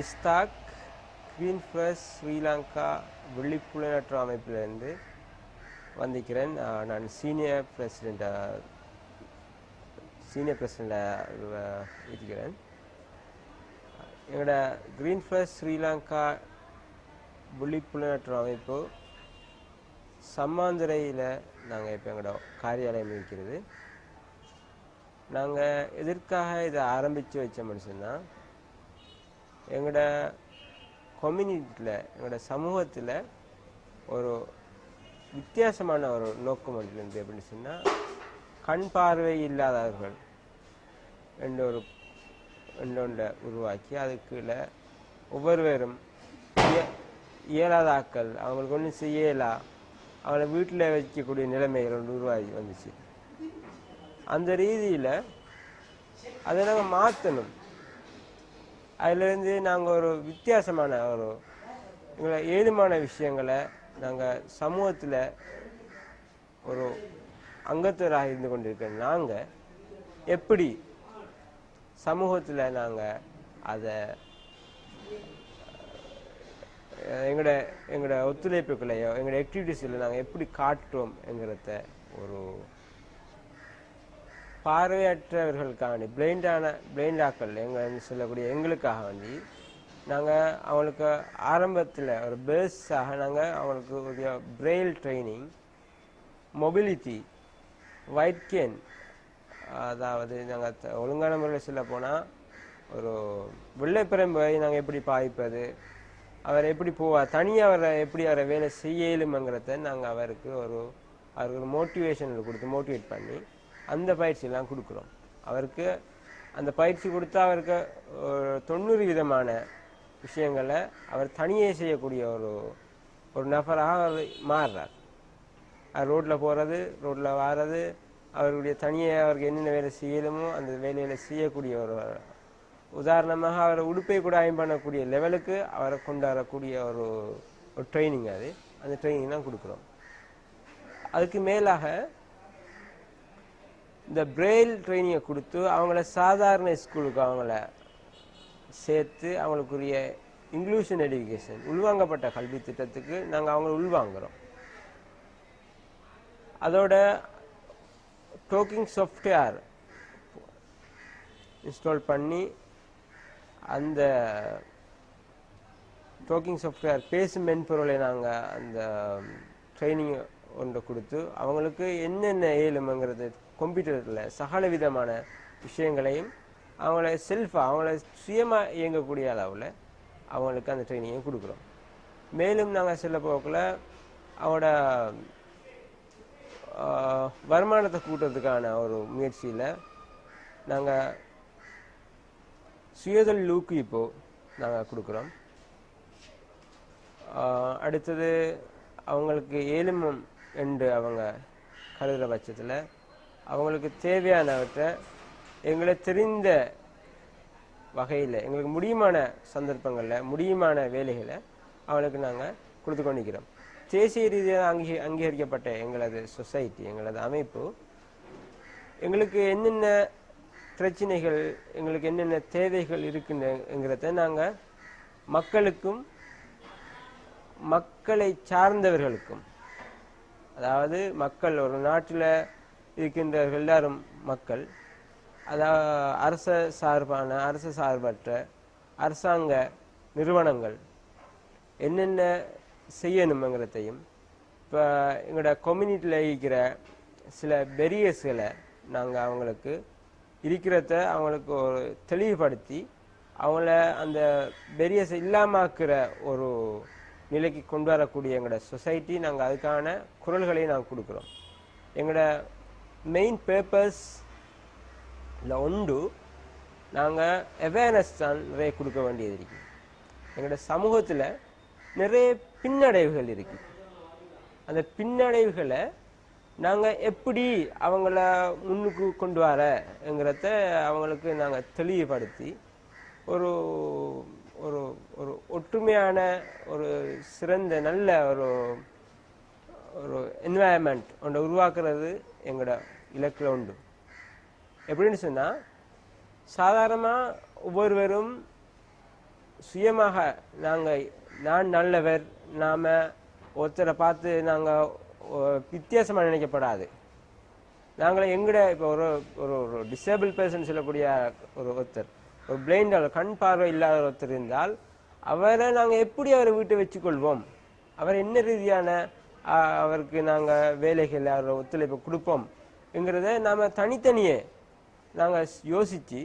மிஸ்தாக் குவீன் ஃபிளஸ் ஸ்ரீலங்கா விழிப்புணர்வு அமைப்பிலிருந்து வந்திருக்கிறேன். நான் சீனியர் பிரசிடெண்ட் சீனியர் பிரசிடெண்டாக இருக்கிறேன். எங்களோட க்ரீன் ஃபிளஸ் ஸ்ரீலங்கா விழிப்புணர்வு அமைப்பு சம்மாந்துறையில் நாங்கள் இப்போ எங்களோட காரியாலயம் இருக்கிறது நாங்கள் எதற்காக இதை ஆரம்பித்து வச்சோம்னு சொன்னால் எங்களோட கம்யூனிட்டியில் எங்களோட சமூகத்தில் ஒரு வித்தியாசமான ஒரு நோக்கம் இருந்தது அப்படின்னு சொன்னால் கண் பார்வை இல்லாதவர்கள் என்ற ஒரு ஒன்றை உருவாக்கி அதுக்குள்ள ஒவ்வொருவரும் இய- இயலாத அவங்களுக்கு ஒன்றும் செய்யலா அவங்கள வீட்டில் வைக்கக்கூடிய நிலைமைகள் ஒன்று உருவாகி வந்துச்சு. அந்த ரீதியில் அதை நாங்கள் மாற்றணும் அதுலேருந்து நாங்கள் ஒரு வித்தியாசமான ஒரு எங்களை ஏழுமான விஷயங்களை நாங்கள் சமூகத்தில் ஒரு அங்கத்தராக இருந்து கொண்டிருக்கிற நாங்கள் எப்படி சமூகத்தில் நாங்கள் அதை எங்களோட எங்களோட ஒத்துழைப்புகளையோ எங்களோட ஆக்டிவிட்டீஸில் நாங்கள் எப்படி காட்டுறோம் என்கிறத ஒரு பார்வையற்றவர்களுக்காண்டி பிளைண்டான பிளைண்டாக்கள் எங்கள் சொல்லக்கூடிய எங்களுக்காக வேண்டி நாங்கள் அவங்களுக்கு ஆரம்பத்தில் ஒரு பேஸாக நாங்கள் அவங்களுக்கு உரிய braille training mobility white cane cane அதாவது நாங்கள் ஒழுங்கான முறையில் சொல்ல போனால் ஒரு வெள்ளைப்பிரம்பை நாங்கள் எப்படி பாய்ப்பது அவர் எப்படி போவார் தனியாக அவரை எப்படி அவரை வேலை செய்யலுமங்கிறத நாங்கள் அவருக்கு ஒரு அவருக்கு ஒரு மோட்டிவேஷன் கொடுத்து மோட்டிவேட் பண்ணி அந்த பயிற்சியெல்லாம் கொடுக்குறோம். அவருக்கு அந்த பயிற்சி கொடுத்தா அவருக்கு தொண்ணூறு விதமான விஷயங்களை அவர் தனியே செய்யக்கூடிய ஒரு ஒரு நபராக அவர் மாறுறார். அவர் ரோட்டில் போகிறது ரோட்டில் வாரது அவருடைய தனியே அவருக்கு என்னென்ன வேலை செய்யணுமோ அந்த வேலையில் செய்யக்கூடிய ஒரு உதாரணமாக அவரை உடுப்பை கூட அயம் பண்ணக்கூடிய லெவலுக்கு அவரை கொண்டாடக்கூடிய ஒரு ஒரு ட்ரைனிங் அது. அந்த ட்ரைனிங் தான் கொடுக்குறோம். அதுக்கு மேலாக இந்த பிரெயில் ட்ரைனிங்கை கொடுத்து அவங்கள சாதாரண ஸ்கூலுக்கு அவங்கள சேர்த்து அவங்களுக்குரிய இன்க்ளூஷன் எஜுகேஷன் உள்வாங்கப்பட்ட கல்வி திட்டத்துக்கு நாங்கள் அவங்கள உள்வாங்குகிறோம் அதோட டோக்கிங் சாஃப்ட்வேர் இன்ஸ்டால் பண்ணி அந்த டோக்கிங் சாஃப்ட்வேர் பேசும் மென்பொருளை நாங்கள் அந்த ட்ரைனிங் ஒன்றை கொடுத்து அவங்களுக்கு என்னென்ன ஏழுமைங்கிறது கம்ப்யூட்டரில் சகல விதமான விஷயங்களையும் அவங்கள செல்ஃபாக அவங்கள சுயமாக இயங்கக்கூடிய அளவில் அவங்களுக்கு அந்த ட்ரைனிங்கை கொடுக்குறோம். மேலும் நாங்கள் சில போக்கில் அவங்களோட வருமானத்தை கூட்டுறதுக்கான ஒரு முயற்சியில் நாங்கள் சுயதொழில் ஊக்குவிப்போ நாங்கள் கொடுக்குறோம். அடுத்தது அவங்களுக்கு ஏழுமம் என்று அவங்க கருதுகிற பட்சத்தில் அவங்களுக்கு தேவையானவற்றை எங்களை தெரிந்த வகையில் எங்களுக்கு முடியுமான சந்தர்ப்பங்களில் முடியுமான வேலைகளை அவங்களுக்கு நாங்கள் கொடுத்து கொண்டிருக்கிறோம். தேசிய ரீதியாக அங்கீ அங்கீகரிக்கப்பட்ட எங்களது சொசைட்டி எங்களது அமைப்பு எங்களுக்கு என்னென்ன பிரச்சனைகள் எங்களுக்கு என்னென்ன தேவைகள் இருக்குங்கிறத நாங்கள் மக்களுக்கும் மக்களை சார்ந்தவர்களுக்கும் அதாவது மக்கள் ஒரு நாட்டில் இருக்கின்ற எல்லாரும் மக்கள் அதாவது அரச சார்பான அரசு சார்பற்ற அரசாங்க நிறுவனங்கள் என்னென்ன செய்யணுங்கிறதையும் இப்போ எங்களோட கம்யூனிட்டியில் இருக்கிற சில பெரியர்ஸ்களை நாங்கள் அவங்களுக்கு இருக்கிறத அவங்களுக்கு ஒரு தெளிவுபடுத்தி அவங்கள அந்த பெரியர்ஸ் இல்லாமாக்குற ஒரு நிலைக்கு கொண்டு வரக்கூடிய எங்களோட சொசைட்டி நாங்கள் அதுக்கான குரல்களையும் நாங்கள் கொடுக்குறோம். எங்களோட மெயின் பேப்பர்ஸ் இல்லை ஒன்று நாங்கள் அவேர்னஸ் தான் நிறைய கொடுக்க வேண்டியது இருக்குது எங்களோட சமூகத்தில் நிறைய பின்னடைவுகள் இருக்குது அந்த பின்னடைவுகளை நாங்கள் எப்படி அவங்கள முன்னுக்கு கொண்டு வரங்கிறத அவங்களுக்கு நாங்கள் தெளிவுபடுத்தி ஒரு ஒரு ஒரு ஒற்றுமையான ஒரு சிறந்த நல்ல ஒரு ஒரு என்வாயன்மெண்ட் ஒன்றை உருவாக்குறது எங்களோட இலக்கில் உண்டு. எப்படின்னு சொன்னால் சாதாரணமாக ஒவ்வொருவரும் சுயமாக நாங்கள் நான் நல்லவர் நாம் ஒருத்தரை பார்த்து நாங்கள் வித்தியாசமாக நினைக்கப்படாது. நாங்களே எங்கட இப்போ ஒரு ஒரு ஒரு டிசேபிள் பர்சன் சொல்லக்கூடிய ஒரு ஒருத்தர் ஒரு பிளைண்ட் கண் பார்வை இல்லாத ஒருத்தர் இருந்தால் அவரை நாங்கள் எப்படி அவரை வீட்டை வச்சுக்கொள்வோம்? அவர் என்ன ரீதியான அவருக்கு நாங்கள் வேலைகள் அவரை ஒத்துழைப்பு கொடுப்போம். என்கிறத நாம் தனித்தனியே நாங்கள் யோசித்து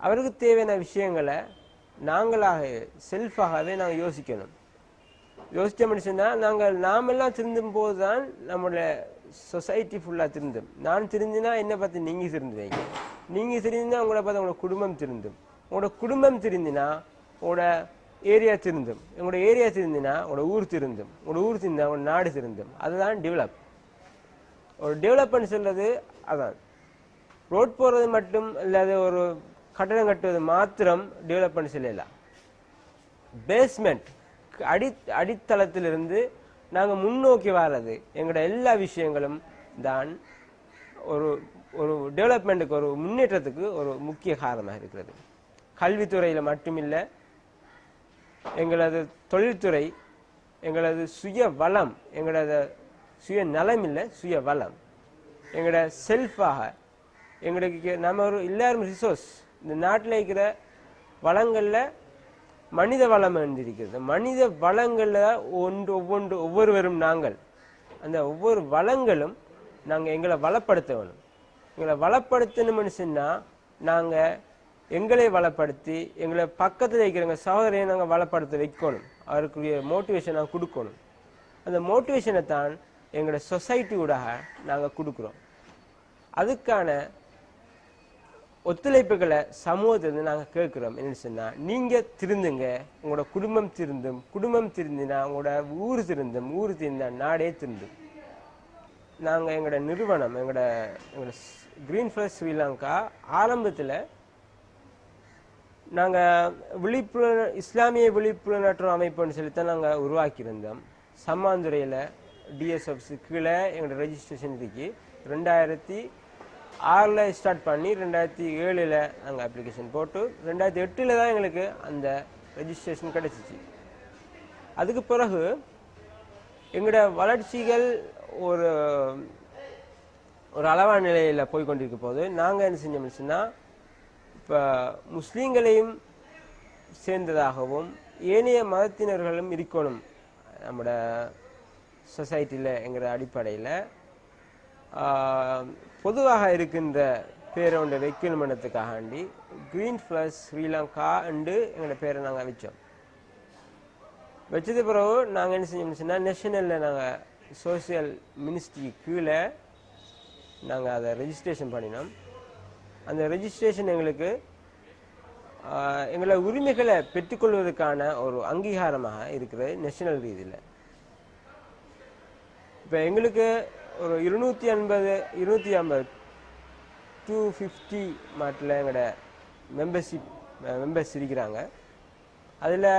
அவருக்கு தேவையான விஷயங்களை நாங்களாக செல்ஃபாகவே நாங்கள் யோசிக்கணும். யோசிச்சோம்னு சொன்னால் நாங்கள் நாமெல்லாம் திருந்தும் போது தான் நம்மளோட சொசைட்டி ஃபுல்லாக திருந்தும். நான் திருந்தினா என்னை பார்த்து நீங்கள் திருந்துவீங்க. நீங்கள் திருந்தினா உங்களை பார்த்து உங்களோட குடும்பம் திருந்தும். உங்களோட குடும்பம் திருந்தினா உங்களோட ஏரியா திருந்தும். உங்களோட ஏரியா திருந்தினா உங்களோட ஊர் திருந்தும். உங்களோட ஊர் திருந்தா உங்களோட நாடு திருந்தும். அதுதான் டெவலப் ஒரு டெவலப்மெண்ட் சொல்கிறது அதான். ரோட் போகிறது மட்டும் இல்லாத ஒரு கட்டடம் கட்டுவது மாத்திரம் டெவலப்மெண்ட் சொல்லலாம் பேஸ்மெண்ட் அடி அடித்தளத்திலிருந்து நாங்கள் முன்னோக்கி வர்றது எங்களோட எல்லா விஷயங்களும் தான் ஒரு ஒரு டெவலப்மெண்ட்டுக்கு ஒரு முன்னேற்றத்துக்கு ஒரு முக்கிய காரணமாக இருக்கிறது. கல்வித்துறையில் மட்டுமில்லை எங்களது தொழில்துறை எங்களது சுய வளம் எங்களது சுய நலம் இல்லை சுய வளம். எங்களோட செல்ஃபாக எங்களுக்கு நம்ம ஒரு எல்லாரும் ரிசோர்ஸ் இந்த நாட்டில் இருக்கிற வளங்களில் மனித வளம் இருந்திருக்கிறது மனித வளங்களில் ஒன்று ஒவ்வொன்று ஒவ்வொருவரும் நாங்கள். அந்த ஒவ்வொரு வளங்களும் நாங்கள் எங்களை வளப்படுத்த வேணும் எங்களை வளப்படுத்தணும்னு சொன்னால் நாங்கள் எங்களை வளப்படுத்தி எங்களை பக்கத்தில் இருக்கிறவங்க சகோதரையை நாங்கள் வளப்படுத்த வைக்கணும். அவருக்குரிய மோட்டிவேஷன் நாங்கள் கொடுக்கணும். அந்த மோட்டிவேஷனை தான் எங்களோட சொசைட்டி ஊடாக நாங்கள் கொடுக்குறோம். அதுக்கான ஒத்துழைப்புகளை சமூகத்திலிருந்து நாங்கள் கேட்குறோம். என்னென்னு சொன்னால் நீங்கள் திருந்துங்க உங்களோட குடும்பம் திருந்தும். குடும்பம் திருந்தினா உங்களோட ஊர் திருந்தும். ஊர் திருந்தா நாடே திருந்தும். நாங்கள் எங்களோட நிறுவனம் எங்களோட எங்களோட கிரீன் ஃபிளஸ் ஸ்ரீலங்கா ஆரம்பத்தில் நாங்கள் விழிப்புணர்வு இஸ்லாமிய விழிப்புணர்வு அமைப்புன்னு சொல்லி தான் நாங்கள் உருவாக்கியிருந்தோம். சம்மாந்துறையில் டிஎஸ்எஃப்ஸு கீழே எங்களோட ரெஜிஸ்ட்ரேஷன் இருக்கு. ரெண்டாயிரத்தி ஆறில் ஸ்டார்ட் பண்ணி ரெண்டாயிரத்தி ஏழில் நாங்கள் அப்ளிகேஷன் போட்டு ரெண்டாயிரத்தி எட்டில் தான் எங்களுக்கு அந்த ரெஜிஸ்ட்ரேஷன் கிடச்சிச்சு. அதுக்கு பிறகு எங்களோட வளர்ச்சிகள் ஒரு ஒரு அளவான நிலையில் போய் கொண்டிருக்க போது நாங்கள் என்ன செஞ்சோம்னு சொன்னால் இப்போ முஸ்லீம்களையும் சேர்ந்ததாகவும் ஏனைய மதத்தினர்களும் இருக்கணும் நம்மட சொசைட்டியில் என்கிற அடிப்படையில். பொதுவாக இருக்கின்ற பேரை ஒன்று க்ரீன் ஃப்ளஸ் ஸ்ரீலங்கா அண்டு எங்களோட பேரை நாங்கள் வச்சோம். வச்சது பிறகு நாங்கள் என்ன செஞ்சோம்னு சொன்னால் நேஷனலில் நாங்கள் சோசியல் மினிஸ்ட்ரி கீழே நாங்கள் அதை ரெஜிஸ்ட்ரேஷன் பண்ணினோம். அந்த ரெஜிஸ்ட்ரேஷன் எங்களுக்கு எங்களோட உரிமைகளை பெற்றுக்கொள்வதற்கான ஒரு அங்கீகாரமாக இருக்கிறது நேஷனல் ரீதியில். இப்போ எங்களுக்கு ஒரு இருநூற்றி ஐம்பது இருநூற்றி ஐம்பது டூ ஃபிஃப்டி மாட்டில் எங்களோட மெம்பர்ஷிப் மெம்பர்ஸ் இருக்கிறாங்க. அதில்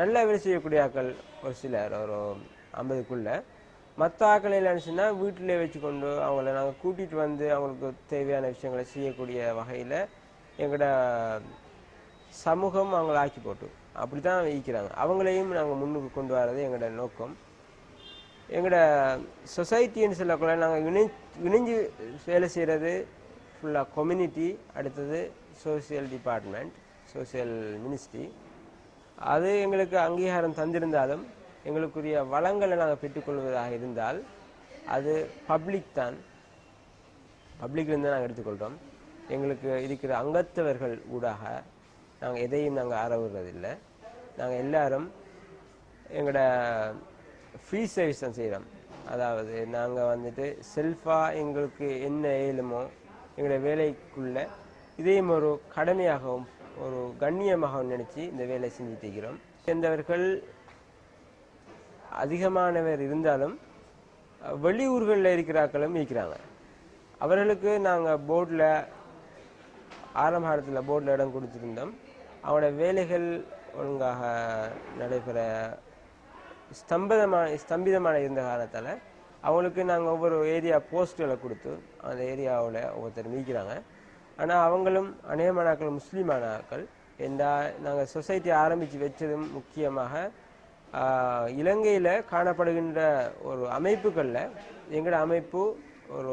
நல்ல வேலை செய்யக்கூடிய ஆக்கள் ஒரு சிலர் ஒரு ஐம்பதுக்குள்ளே. மற்ற ஆக்கள் இல்லைன்னு வீட்டிலே வச்சுக்கொண்டு அவங்கள நாங்கள் கூட்டிகிட்டு வந்து அவங்களுக்கு தேவையான விஷயங்களை செய்யக்கூடிய வகையில் எங்களோட சமூகம் அவங்கள ஆக்கி போட்டு. அப்படி தான் வைக்கிறாங்க அவங்களையும் நாங்கள் முன்னுக்கு கொண்டு வர்றது எங்களோட நோக்கம். எங்களோட சொசைட்டின்னு சொல்லக்குள்ள நாங்கள் இணை இணைஞ்சு வேலை செய்கிறது ஃபுல்லாக கம்யூனிட்டி அடுத்தது சோசியல் டிபார்ட்மெண்ட் சோசியல் மினிஸ்ட்ரி அது எங்களுக்கு அங்கீகாரம் தந்திருந்தாலும் எங்களுக்குரிய வளங்களை நாங்கள் பெற்றுக்கொள்வதாக இருந்தால் அது பப்ளிக் தான். பப்ளிக்லேருந்து நாங்கள் எடுத்துக்கொள்கிறோம் எங்களுக்கு இருக்கிற அங்கத்தவர்கள் ஊடாக நாங்கள் எதையும் நாங்கள் ஆரவுறதில்லை. நாங்கள் எல்லாரும் எங்களோட ஃப்ரீ சர்வீஸ் தான் செய்கிறோம் அதாவது நாங்கள் வந்துட்டு செல்ஃபாக எங்களுக்கு என்ன ஏழுமோ எங்களோட வேலைக்குள்ள இதையும் ஒரு கடமையாகவும் ஒரு கண்ணியமாகவும் நினச்சி இந்த வேலை செஞ்சுட்டு இருக்கிறோம். சேர்ந்தவர்கள் அதிகமானவர் இருந்தாலும் வெளியூர்களில் இருக்கிறாக்களும் இருக்கிறாங்க. அவர்களுக்கு நாங்கள் போர்டில் ஆரம்ப காலத்தில் போர்டில் இடம் கொடுத்துருந்தோம். அவனோட வேலைகள் ஒழுங்காக நடைபெற ஸ்தம்பிதமான ஸ்தம்பிதமான இருந்த காலத்தால் அவங்களுக்கு நாங்கள் ஒவ்வொரு ஏரியா போஸ்ட்டுகளை கொடுத்து அந்த ஏரியாவில் ஒவ்வொருத்தர் மீக்கிறாங்க ஆனால் அவங்களும் அநேகமான ஆட்கள் முஸ்லீமான ஆட்கள் இந்த நாங்கள் சொசைட்டி ஆரம்பித்து வச்சதும் முக்கியமாக இலங்கையில் காணப்படுகின்ற ஒரு அமைப்புகளில் எங்களோட அமைப்பு ஒரு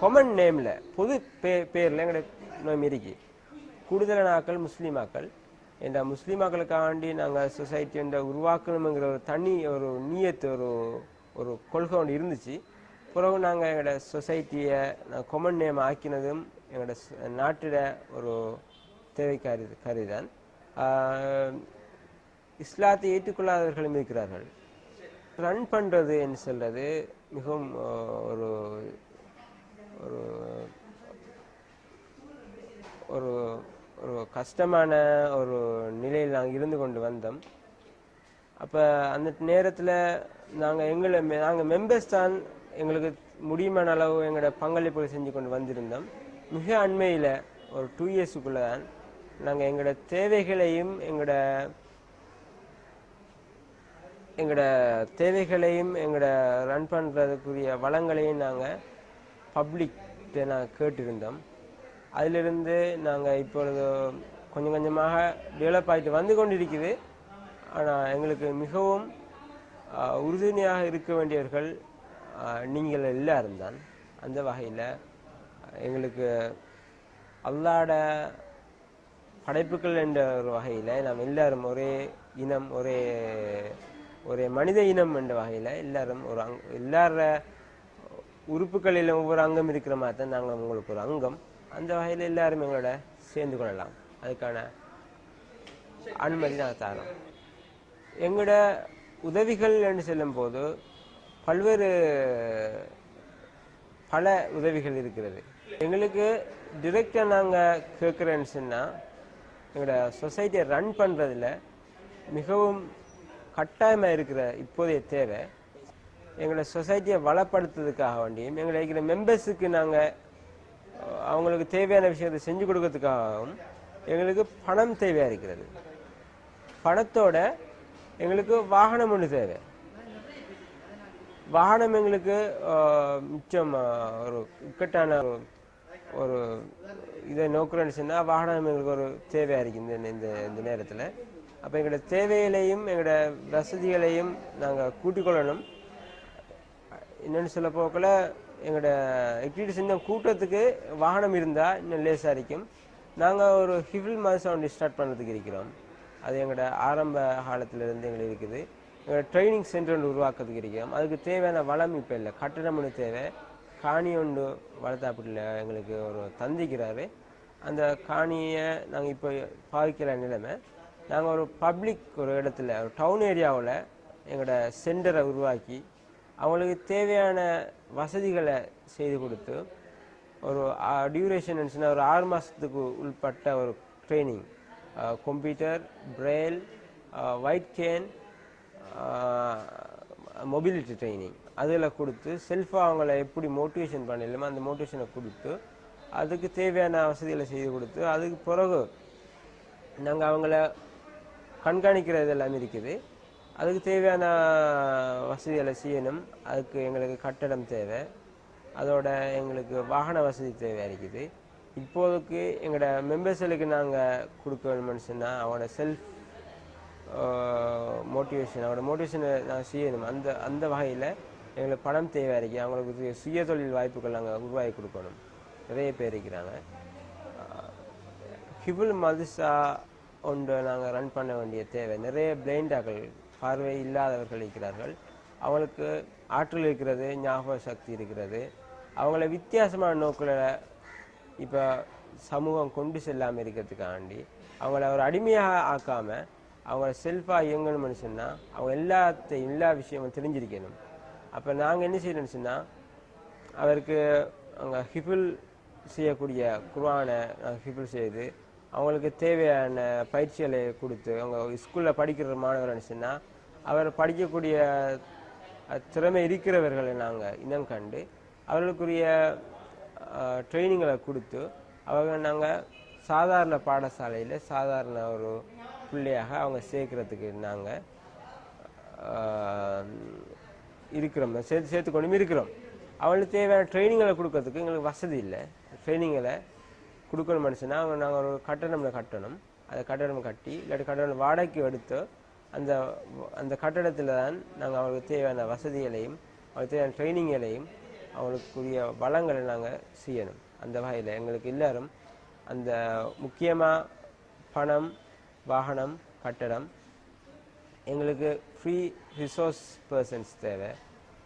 கொமன் நேமில் பொது பே பேரில் எங்களோட நோய் இருக்கு. கூடுதலானாக்கள் முஸ்லீமாக்கள். இந்த முஸ்லீமாக்களுக்காண்டி நாங்கள் சொசைட்டி என்ற உருவாக்கணுங்கிற ஒரு தனி ஒரு நீயத்து ஒரு ஒரு கொள்கை ஒன்று இருந்துச்சு. பிறகு நாங்கள் எங்களோட சொசைட்டியை நான் கொமன் நேம் ஆக்கினதும் எங்களோட நாட்டில் ஒரு தேவை கரு கருதான் இஸ்லாத்தை ஏற்றுக்கொள்ளாதவர்களும் இருக்கிறார்கள். ரன் பண்ணுறது என்று சொல்கிறது மிகவும் ஒரு ஒரு ஒரு ஒரு கஷ்டமான ஒரு நிலையில் நாங்கள் இருந்து கொண்டு வந்தோம். அப்போ அந்த நேரத்தில் நாங்கள் எங்களை நாங்கள் மெம்பர்ஸ் தான் எங்களுக்கு முடியுமான அளவு எங்களோட பங்களிப்புகள் செஞ்சு கொண்டு வந்திருந்தோம். மிக அண்மையில் ஒரு டூ இயர்ஸுக்குள்ளே தான் நாங்கள் எங்களோட தேவைகளையும் எங்களோட எங்களோட தேவைகளையும் எங்களோட ரன் பண்ணுறதுக்குரிய வளங்களையும் நாங்கள் பப்ளிக்கிட்ட நாங்கள் கேட்டிருந்தோம். அதிலிருந்து நாங்கள் இப்பொழுது கொஞ்சம் கொஞ்சமாக டெவலப் ஆகிட்டு வந்து கொண்டிருக்குது. ஆனால் எங்களுக்கு மிகவும் உறுதுணையாக இருக்க வேண்டியவர்கள் நீங்கள் எல்லாரும் தான். அந்த வகையில் எங்களுக்கு அல்லாட படைப்புகள் என்ற ஒரு வகையில் நாம் எல்லாரும் ஒரே இனம் ஒரே ஒரே மனித இனம் என்ற வகையில் எல்லாரும் ஒரு அங் எல்லார உறுப்புகளில் ஒவ்வொரு அங்கம் இருக்கிற மாதிரி தான் நாங்கள் உங்களுக்கு ஒரு அங்கம். அந்த வகையில் எல்லாரும் எங்களோட சேர்ந்து கொள்ளலாம். அதுக்கான அனுமதி நாங்கள் தரோம். எங்களோட உதவிகள் என்று சொல்லும்போது பல்வேறு பல உதவிகள் இருக்கிறது. எங்களுக்கு டிரெக்டாக நாங்கள் கேட்குறேன்னு சொன்னால் எங்களோட சொசைட்டியை ரன் பண்ணுறதில் மிகவும் கட்டாயமாக இருக்கிற இப்போதைய தேவை எங்களோட சொசைட்டியை வளப்படுத்துறதுக்காக வேண்டியும் எங்களை இருக்கிற மெம்பர்ஸுக்கு நாங்கள் அவங்களுக்கு தேவையான விஷயத்தை செஞ்சு கொடுக்கறதுக்காகவும் எங்களுக்கு பணம் தேவையாக இருக்கிறது பணத்தோட எங்களுக்கு வாகனம் ஒன்று தேவை. வாகனம் எங்களுக்கு மிச்சம் ஒரு இக்கட்டான ஒரு- ஒரு இதை நோக்கிறேன்னு சொன்னால் வாகனம் எங்களுக்கு ஒரு தேவையாக இருக்குது இந்த இந்த இந்த நேரத்தில். அப்போ எங்களோட தேவைகளையும் எங்களோட வசதிகளையும் நாங்கள் கூட்டிக்கொள்ளணும் என்னென்னு சொல்ல போக்கில் எங்களோட ஆக்டிவிட்டிஸ் இன்னும் கூட்டத்துக்கு வாகனம் இருந்தால் இன்னும் லேசாக இருக்கும். நாங்கள் ஒரு ஹிவில் மாதம் ஒன்று ஸ்டார்ட் பண்ணுறதுக்கு இருக்கிறோம். அது எங்களோட ஆரம்ப காலத்திலிருந்து எங்களுக்கு இருக்குது. எங்களோட ட்ரைனிங் சென்டர் ஒன்று உருவாக்குறதுக்கு இருக்கிறோம். அதுக்கு தேவையான வளம் இப்போ இல்லை. கட்டணம் ஒன்று தேவை. காணி ஒன்று வளர்த்தாப்பில் எங்களுக்கு ஒரு தந்திக்கிறாரு அந்த காணியை நாங்கள் இப்போ பாவிக்கிற நிலைமை. நாங்கள் ஒரு பப்ளிக் ஒரு இடத்துல ஒரு டவுன் ஏரியாவில் எங்களோட சென்டரை உருவாக்கி அவங்களுக்கு தேவையான வசதிகளை செய்து கொடுத்து ஒரு டியூரேஷன் ஒரு ஆறு மாதத்துக்கு உள்பட்ட ஒரு training computer braille white cane mobility training அதில் கொடுத்து செல்ஃபாக அவங்கள எப்படி மோட்டிவேஷன் பண்ணலுமோ அந்த மோட்டிவேஷனை கொடுத்து அதுக்கு தேவையான வசதிகளை செய்து கொடுத்து அதுக்கு பிறகு நாங்கள் அவங்கள கண்காணிக்கிறது எல்லாமே இருக்குது. அதுக்கு தேவையான வசதிகளை செய்யணும். அதுக்கு எங்களுக்கு கட்டடம் தேவை. அதோட எங்களுக்கு வாகன வசதி தேவை இருக்குது. இப்போதுக்கு எங்களோட மெம்பர்ஸ்களுக்கு நாங்கள் கொடுக்க வேணும்னு சொன்னால் அவங்களோட செல்ஃப் மோட்டிவேஷன் அவங்களோட மோட்டிவேஷனை நான் செய்யணும். அந்த அந்த வகையில் எங்களுக்கு பணம் தேவை இருக்கு. அவங்களுக்கு சுய தொழில் வாய்ப்புகள் நாங்கள் உருவாக்கி கொடுக்கணும். நிறைய பேர் இருக்கிறாங்க. ஹிபுல் மதுசா ஒன்று நாங்கள் ரன் பண்ண வேண்டிய தேவை. நிறைய பிளைண்டாக்கள் பார்வை இல்லாதவர்கள் இருக்கிறார்கள். அவங்களுக்கு ஆற்றல் இருக்கிறது ஞாபக சக்தி இருக்கிறது. அவங்கள வித்தியாசமான நோக்கில் இப்போ சமூகம் கொண்டு செல்லாமல் இருக்கிறதுக்காண்டி அவங்கள ஒரு அடிமையாக ஆக்காமல் அவங்கள செல்ஃபாக இயங்கணும்னு சொன்னால் அவங்க எல்லாத்தையும் எல்லா விஷயமும் தெரிஞ்சிருக்கணும். அப்போ நாங்கள் என்ன செய்யணும்னு சொன்னால் அவருக்கு அவங்க ஹிஃபுல் செய்யக்கூடிய குர்வானை நாங்கள் ஹிஃபுல் செய்து அவங்களுக்கு தேவையான பயிற்சிகளை கொடுத்து அவங்க ஸ்கூலில் படிக்கிற மாணவர் சொன்னால் அவர் படிக்கக்கூடிய திறமை இருக்கிறவர்களை நாங்கள் இனம் கண்டு அவர்களுக்குரிய ட்ரைனிங்களை கொடுத்து அவங்க நாங்கள் சாதாரண பாடசாலையில் சாதாரண ஒரு பிள்ளையாக அவங்க சேர்க்கறதுக்கு நாங்கள் இருக்கிறோம். சேர்த்து சேர்த்து கொண்டு இருக்கிறோம். அவங்களுக்கு தேவையான ட்ரைனிங்களை கொடுக்கறதுக்கு எங்களுக்கு வசதி இல்லை. ட்ரைனிங்களை கொடுக்கணும் மனுஷனா. அவங்க நாங்கள் ஒரு கட்டணம்ல கட்டணும். அதை கட்டடம் கட்டி இல்லாட்டி கட்டடம் வாடகைக்கு எடுத்து அந்த அந்த கட்டடத்தில் தான் நாங்கள் அவங்களுக்கு தேவையான வசதிகளையும் அவங்களுக்கு தேவையான ட்ரைனிங்களையும் அவங்களுக்குரிய வளங்களை நாங்கள் செய்யணும். அந்த வகையில் எங்களுக்கு எல்லாரும் அந்த முக்கியமாக பணம் வாகனம் கட்டடம் எங்களுக்கு ஃப்ரீ ரிசோர்ஸ் பர்சன்ஸ் தேவை.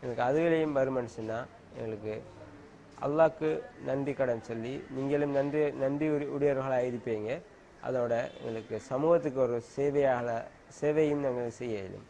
எங்களுக்கு அதுகளையும் வருமானு சொன்னால் எங்களுக்கு அல்லாக்கு நன்றி கடன் சொல்லி நீங்களும் நன்றி நன்றி உரி- உடையவர்களாக இருப்பீங்க அதோட எங்களுக்கு சமூகத்துக்கு ஒரு சேவையாக சேவையும் நாங்கள் செய்ய இயலும்